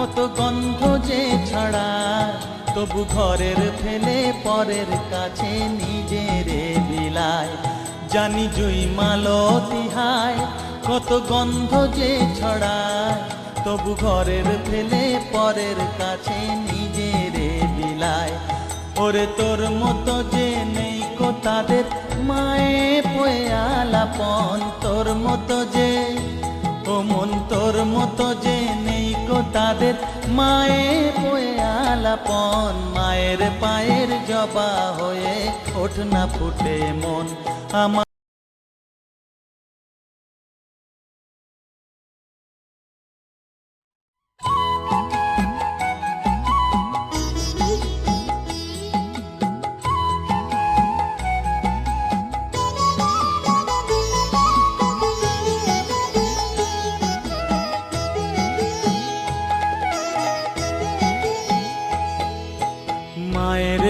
কত গন্ধ যে ছড়ায় তবু ঘরের ফেলে পরের কাছে নিজের বিলায়। জানি জুই মালো তিহায়, কত গন্ধ যে ছড়ায়। তবু ঘরের ফেলে পরের কাছে নিজের বিলায়। ওরে তোর মতো যে নেই কো তাদের, মায়ে পয়ে আলাপন তোর মতো যে, ও মন তোর মতো যে তাদের মায়ে বয়ে আলাপন মায়ের পায়ের জবা হয়ে ওঠ না ফুটে মন। আমার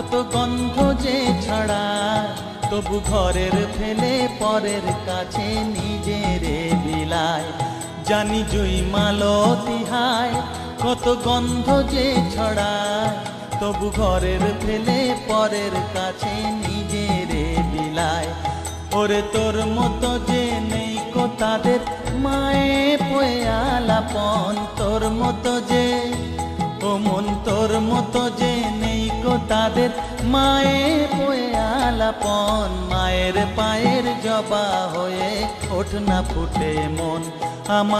কত গন্ধ যে ছড়ায় তবু ঘরের ফেলে পরের কাছে নিজের বিলায়। জানি জুই মালো তিহায়, কত গন্ধ যে ছড়ায় তবু ঘরের ফেলে পরের কাছে নিজের বিলায়। ওরে তোর মতো যে নেই কো তাদের মায়ে পয়ে আলাপন, তোর মতো যে, ও মন তোর মতো যে কো তাদের মায়ে বয়ে আলাপন মায়ের পায়ের জবা হয়ে ওঠ না ফুটে মন। আমার